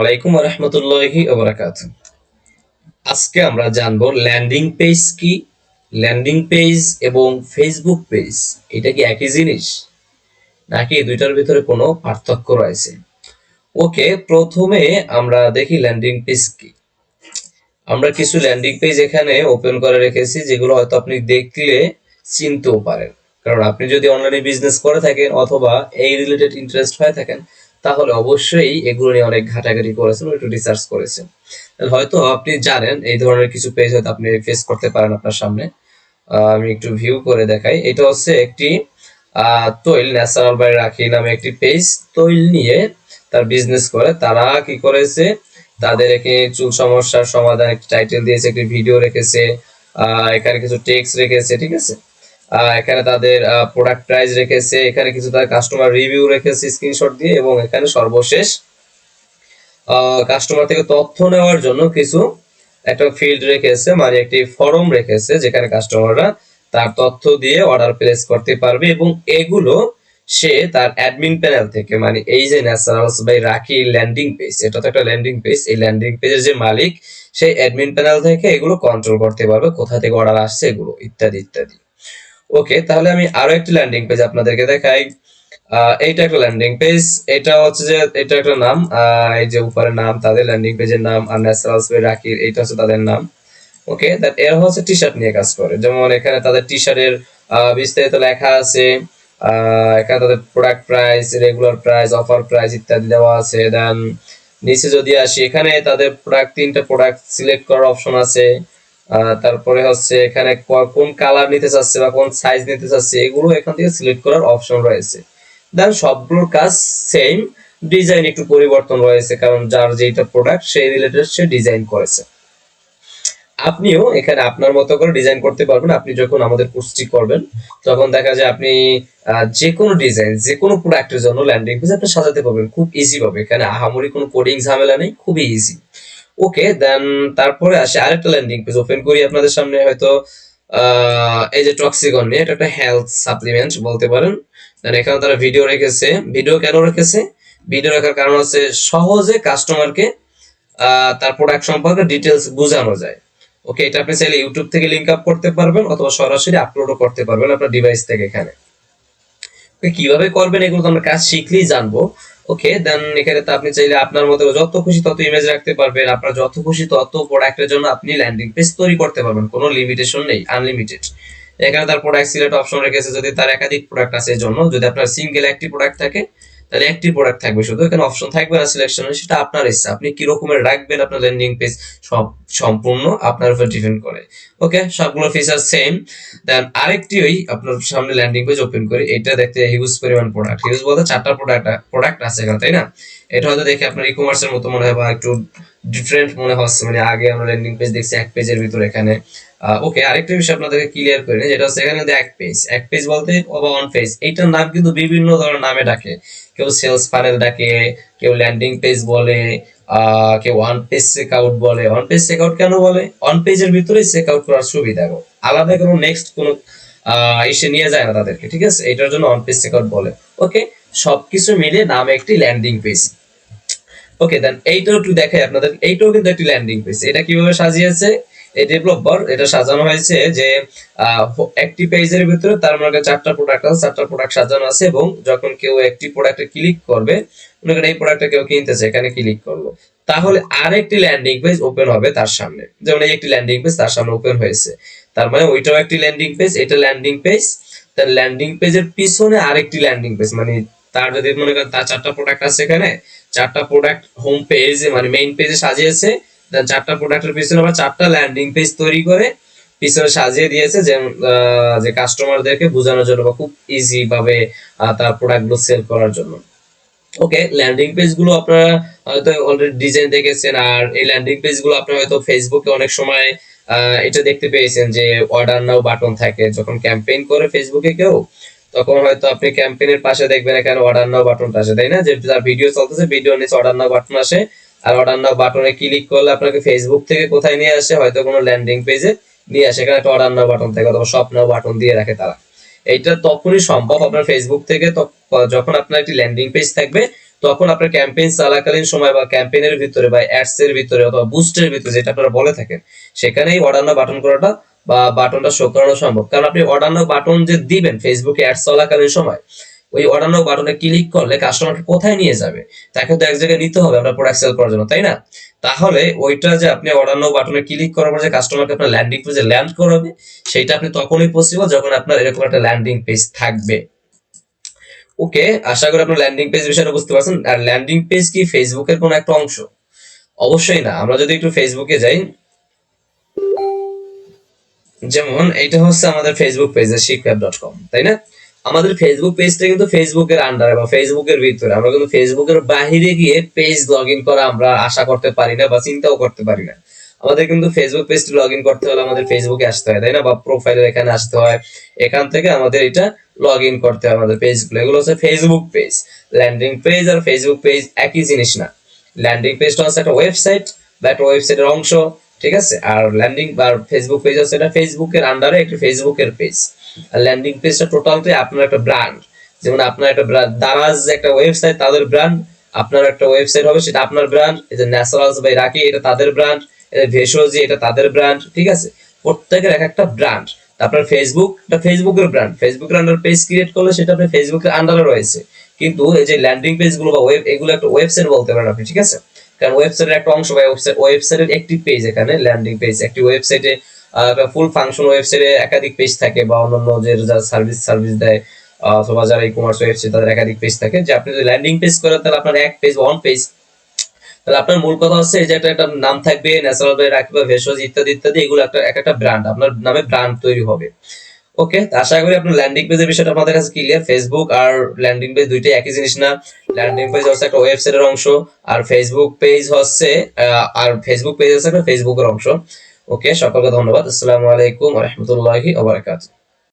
আলাইকুম রহমতুল্লাহি আজকে আমরা জানব ল্যান্ডিং পেজ কি? ল্যান্ডিং পেজ এবং ফেসবুক পেজ, এটা কি একই জিনিস? নাকি দুইটার ভিতরে কোনো পার্থক্য রয়েছে? ওকে, প্রথমে আমরা দেখি ল্যান্ডিং পেজ কি। আমরা কিছু ল্যান্ডিং পেজ এখানে ওপেন করে রেখেছি, যেগুলো হয়তো আপনি দেখলে চিনতেও পারেন। কারণ আপনি যদি অনলাইনে বিজনেস করে থাকেন অথবা এই রিলেটেড ইন্টারেস্ট হয়ে থাকেন তাহলে অবশ্যই এগুলো নিয়ে অনেক ঘাটাঘাটি করেছেন, একটু রিসার্চ করেছেন। হয়তো আপনি জানেন, এই ধরনের কিছু পেজ হয়তো আপনি ফেস করতে পারেন আপনার সামনে। আমি একটু ভিউ করে দেখাই। এটা হচ্ছে একটি তৈল, ন্যাচারাল বাই রাখি নামে একটি পেজ তৈল নিয়ে তার বিজনেস করে। তারা কি করেছে? তাদের একে চুল সমস্যার সমাধান, একটি টাইটেল দিয়েছে, একটি ভিডিও রেখেছে এখানে কিছু টেক্সট রেখেছে, ঠিক আছে? এখানে তাদের প্রোডাক্ট প্রাইস রেখেছে, এখানে কিছু তাদের কাস্টমার রিভিউ রেখেছে স্ক্রিনশট দিয়ে এবং এখানে সর্বশেষ কাস্টমার থেকে তথ্য নেওয়ার জন্য কিছু একটা ফিল্ড রেখেছে মানে একটি ফর্ম রেখেছে, যেখানে কাস্টমাররা তার তথ্য দিয়ে অর্ডার প্লেস করতে পারবে এবং এগুলো সে তার অ্যাডমিন প্যানেল থেকে মানে এই যে naturals by Rakhi landing page এটা তো একটা ল্যান্ডিং পেজ এই ল্যান্ডিং পেজের যে মালিক, সেই অ্যাডমিন প্যানেল থেকে এগুলো কন্ট্রোল করতে পারবে, কোথা থেকে অর্ডার আসছে, এগুলো, ইত্যাদি ইত্যাদি। ওকে তাহলে আমি আরও একটি ল্যান্ডিং পেজ আপনাদেরকে দেখাই। এইটা একটা ল্যান্ডিং পেজ এটা হচ্ছে যে, এটা একটা নাম। এই যে উপরে নাম, তাদের ল্যান্ডিং পেজের নাম, আর ন্যাচারালস বাই রাকির এইটা হচ্ছে তাদের নাম। ওকে দ্যাট এর হচ্ছে টি শার্ট নিয়ে কাজ করে। যেমন এখানে তাদের টি শার্টের বিস্তারিত লেখা আছে। এখানে তাদের product price regular price offer price ইত্যাদি দেওয়া আছে। দেন নিচে যদি আসি, এখানে তাদের প্রোডাক্ট তিনটা প্রোডাক্ট সিলেক্ট করার অপশন আছে। তারপরে হচ্ছে এখানে কোন কালার নিতে চাচ্ছে বা কোন সাইজ নিতে চাচ্ছে, এগুলো এখান থেকে সিলেক্ট করার অপশন রয়েছে। দেন সবগুলোর কাজ সেম ডিজাইন একটু পরিবর্তন রয়েছে, কারণ যার যেটা প্রোডাক্ট সেই রিলেটেড সে ডিজাইন করেছে। আপনিও এখানে আপনার মতো করে ডিজাইন করতে পারবেন। আপনি যখন আমাদের কোর্সটি করবেন, তখন দেখা যায় আপনি যে কোনো ডিজাইন যে কোনো প্রোডাক্টের জন্য ল্যান্ডিং পেজ আপনি সাজাতে পারবেন। খুব ইজি ভাবে। এখানে আহামরি কোনো কোডিং ঝামেলা নেই, খুবই ইজি ওকে দেন তারপরে আসে আরেকটা ল্যান্ডিং পেজ ওপেন করি আপনাদের সামনে, হয়তো এই যে টক্সিকন নিয়ে, এটা একটা হেলথ সাপ্লিমেন্ট বলতে পারেন। দেন এখানে তারা ভিডিও রেখেছে। ভিডিও কেন রেখেছে? ভিডিও রাখার কারণ হচ্ছে সহজে কাস্টমারকে তার প্রোডাক্ট সম্পর্কে ডিটেলস বোঝানো যায়। ওকে এটা আপনি চাইলে ইউটিউব থেকে লিঙ্ক আপ করতে পারবেন, অথবা সরাসরি আপলোডও করতে পারবেন আপনার ডিভাইস থেকে এখানে। কীভাবে করবেন এগুলো তো আমরা কাজ শিখলেই জানব। ওকে দেন এখানে তো আপনি চাইলে আপনার মতো যত খুশি তত ইমেজ রাখতে পারবেন। আপনার যত খুশি তত প্রোডাক্টের জন্য আপনি ল্যান্ডিং পেজ তৈরি করতে পারবেন। কোনো লিমিটেশন নেই আনলিমিটেড এখানে তার প্রোডাক্ট সিলেক্ট অপশন রেখেছে যদি তার একাধিক প্রোডাক্ট আছে এর জন্য। যদি আপনার সিঙ্গেল একটি প্রোডাক্ট থাকে তাহলে একটি প্রোডাক্ট থাকবে শুধু। এখানে অপশন থাকবে না সিলেকশনে সেটা আপনার ইচ্ছা। আপনি কি রকমের রাখবেন আপনার ল্যান্ডিং পেজ সব সম্পূর্ণ আপনার উপর ডিপেন্ড করে। ওকে সবগুলো ফিচার সেম দেন আরেকটি ওই আপনার সামনে ল্যান্ডিং পেজ ওপেন করি। এটা দেখতে হিউজ পরিমাণ প্রোডাক্ট হিউজ বলতে চারটা প্রোডাক্ট প্রোডাক্ট আছে এখানে, তাই না? এটা হয়তো দেখে আপনার ই কমার্সের মতো মনে হয় বা একটু ডিফারেন্ট মনে হচ্ছে। মানে আগে আমরা ল্যান্ডিং পেজ দেখছি এক পেজের ভিতরে এখানে। ওকে আরেকটা বিষয় আপনাদেরকে ক্লিয়ার করে নিই, যেটা হচ্ছে এখানে এক পেজ এক পেজ বলতে অথবা অন পেজ এইটার নাম কিন্তু বিভিন্ন ধরনের নামে ডাকে। কেউ সেলস ফানেল ডাকে, কেউ ল্যান্ডিং পেজ বলে কেউ ওয়ান পেজ চেক আউট বলে। ওয়ান পেজ চেক আউট কেন বলে? অন পেজের ভিতরে চেক আউট করার সুবিধা। আলাদা কোনো নেক্সট কোনো এসে নিয়ে যায় না তাদেরকে, ঠিক আছে? এটার জন্য অন পেজ চেক আউট বলে। ওকে সবকিছু মিলে নামে একটি ল্যান্ডিং পেজ ওকে দেন এইটাও একটু দেখাই আপনাদের, এইটাও কিন্তু একটি ল্যান্ডিং পেজ এটা কীভাবে সাজিয়েছে? এই ডেভেলপার এটা সাজানো হয়েছে যে একটি পেজের ভিতরে তার মানে চারটা প্রোডাক্ট আছে, চারটা প্রোডাক্ট সাজানো আছে এবং যখন কেউ একটি প্রোডাক্টে ক্লিক করবে, মনে করেন এই প্রোডাক্টটা কেউ কিনতেছে, এখানে ক্লিক করল। তাহলে আরেকটি ল্যান্ডিং পেজ ওপেন হবে তার সামনে। যেমন এই একটি ল্যান্ডিং পেজ তার সামনে ওপেন হয়েছে। তার মানে ওইটাও একটি ল্যান্ডিং পেজ এটা ল্যান্ডিং পেজ তার ল্যান্ডিং পেজের পিছনে আরেকটি ল্যান্ডিং পেজ মানে তার যদি মনে করেন তার চারটা প্রোডাক্ট আছে এখানে, চারটা প্রোডাক্ট হোম পেজ মানে মেইন পেজে সাজিয়েছে দেন চারটা প্রোডাক্টের পিছনে আবার চারটা ল্যান্ডিং পেজ তৈরি করে পিছনে সাজিয়ে দিয়েছে যে যে কাস্টমারদেরকে বোঝানোর জন্য বা খুব ইজি ভাবে তার প্রোডাক্টগুলো সেল করার জন্য। ওকে ল্যান্ডিং পেজগুলো আপনারা হয়তো অলরেডি ডিজাইন দেখেছেন, আর এই ল্যান্ডিং পেজগুলো আপনারা হয়তো ফেসবুকে অনেক সময় এটা দেখতে পেয়েছেন যে অর্ডার নাও বাটন থাকে। যখন ক্যাম্পেইন করে ফেসবুকে কেউ, তখন হয়তো আপনি ক্যাম্পেইনের পাশে দেখবেন এখানে অর্ডার নাও বাটনটা আসে, তাই না? যে তার ভিডিও চলতেছে ভিডিও নিচে অর্ডার নাও বাটন আসে আর অর্ডার নাও বাটনে ক্লিক করলে আপনাকে ফেসবুক থেকে কোথায় নিয়ে আসে, হয়তো কোনো ল্যান্ডিং পেজে নিয়ে আসে। এখানে একটা অর্ডার নাও বাটন থাকে অথবা শপ নাও বাটন দিয়ে রাখে তারা। এইটা তখনই সম্ভব আপনার ফেসবুক থেকে যখন আপনার একটি ল্যান্ডিং পেজ থাকবে, তখন আপনার ক্যাম্পেইন চলাকালীন সময় বা ক্যাম্পেইনের ভিতরে বা অ্যাডস এর ভিতরে অথবা বুস্টের ভিতরে যেটা আপনারা বলে থাকেন, সেখানেই অর্ডার নাও বাটন করাটা বা বাটনটা শো করানো সম্ভব। কারণ আপনি অর্ডার নাও বাটন যে দিবেন ফেসবুকে অ্যাডস চলাকালীন সময় ওই অর্ডার বাটনে ক্লিক করলে কাস্টমারকে কোথায় নিয়ে যাবে? তাকে তো এক জায়গায় নিতে হবে আপনার প্রোডাক্ট সেল করার জন্য, তাই না? তাহলে ওইটা যে আপনি অর্ডার বাটনে ক্লিক করার পর যে কাস্টমারকে আপনার ল্যান্ডিং পেজে ল্যান্ড করাবে, সেটা আপনি তখনই পসিবল যখন আপনার এরকম একটা ল্যান্ডিং পেজ থাকবে। ওকে আশা করি আপনার ল্যান্ডিং পেজ বিষয়টা বুঝতে পারছেন। আর ল্যান্ডিং পেজ কি ফেসবুকের কোনো একটা অংশ? অবশ্যই না। আমরা যদি একটু ফেসবুকে যাই, যেমন এটা হচ্ছে আমাদের ফেসবুক পেজ শিকওয়েব ডট কম তাই না? আমাদের ফেসবুক পেজটা কিন্তু ফেসবুকের আন্ডারে বা ফেসবুকের ভিতরে। আমরা কিন্তু ফেসবুকের বাহিরে গিয়ে পেজ লগ ইন করা আমরা আশা করতে পারি না বা চিন্তাও করতে পারি না। আমাদের কিন্তু ফেসবুক পেজটি লগ ইন করতে হলে আমাদের ফেসবুকে আসতে হয়, তাই না? বা প্রোফাইলের এখানে আসতে হয়। এখান থেকে আমাদের এটা লগ ইন করতে হয় আমাদের পেজগুলো এগুলো হচ্ছে ফেসবুক পেজ ল্যান্ডিং পেজ আর ফেসবুক পেজ একই জিনিস না। ল্যান্ডিং পেজটা হচ্ছে একটা ওয়েবসাইট বা একটা ওয়েবসাইটের অংশ। ঠিক আছে? আর ল্যান্ডিং আর ফেসবুক পেজ হচ্ছে এটা ফেসবুকের আন্ডারে একটি ফেসবুকের পেজ আর ল্যান্ডিং পেজটা টোটালটাই আপনার একটা ব্র্যান্ড যেমন আপনার একটা দারাজ একটা ওয়েবসাইট তাদের ব্র্যান্ড আপনার একটা ওয়েবসাইট হবে, সেটা আপনার ব্র্যান্ড এই যে ন্যাচারালস বাই রাকি এটা তাদের ব্র্যান্ড ভেষজি, এটা তাদের ব্র্যান্ড ঠিক আছে? প্রত্যেকের এক একটা ব্র্যান্ড আপনার ফেসবুক এটা ফেসবুকের ব্র্যান্ড ফেসবুকের আন্ডার পেজ ক্রিয়েট করলে সেটা আপনার ফেসবুকের আন্ডারে রয়েছে। কিন্তু এই যে ল্যান্ডিং পেজগুলো বা ওয়েব এগুলো একটা ওয়েবসাইট বলতে পারেন আপনি, ঠিক আছে? কারণ ওয়েবসাইটের একটা অংশ বা ওয়েবসাইট ওয়েবসাইটের একটি পেজ এখানে ল্যান্ডিং পেজ একটি ওয়েবসাইটে ফুল ফাংশন ওয়েবসাইটে একাধিক পেজ থাকে বা অন্যান্য যে যারা সার্ভিস সার্ভিস দেয় অথবা যারা ই কমার্স ওয়েবসাইট তাদের একাধিক পেজ থাকে। যে আপনি যদি ল্যান্ডিং পেজ করেন, তাহলে আপনার এক পেজ ওয়ান পেজ তাহলে আপনার মূল কথা হচ্ছে যে একটা একটা নাম থাকবে ন্যাচারাল বাই রাখি বা ভেষজ ইত্যাদি ইত্যাদি, এগুলো একটা, এক একটা ব্র্যান্ড আপনার নামে ব্র্যান্ড তৈরি হবে। ওকে আশা করি আপনার ল্যান্ডিং পেজের বিষয়টা আমাদের কাছে ক্লিয়ার ফেসবুক আর ল্যান্ডিং পেজ দুইটাই একই জিনিস না। ল্যান্ডিং পেজ হচ্ছে একটা ওয়েবসাইটের অংশ, আর ফেসবুক পেজ হচ্ছে আর ফেসবুক পেজ হচ্ছে একটা ফেসবুকের অংশ। ওকে সকলকে ধন্যবাদ। আসসালামু আলাইকুম রহমতুল্লাহি ওবরাকাতুহ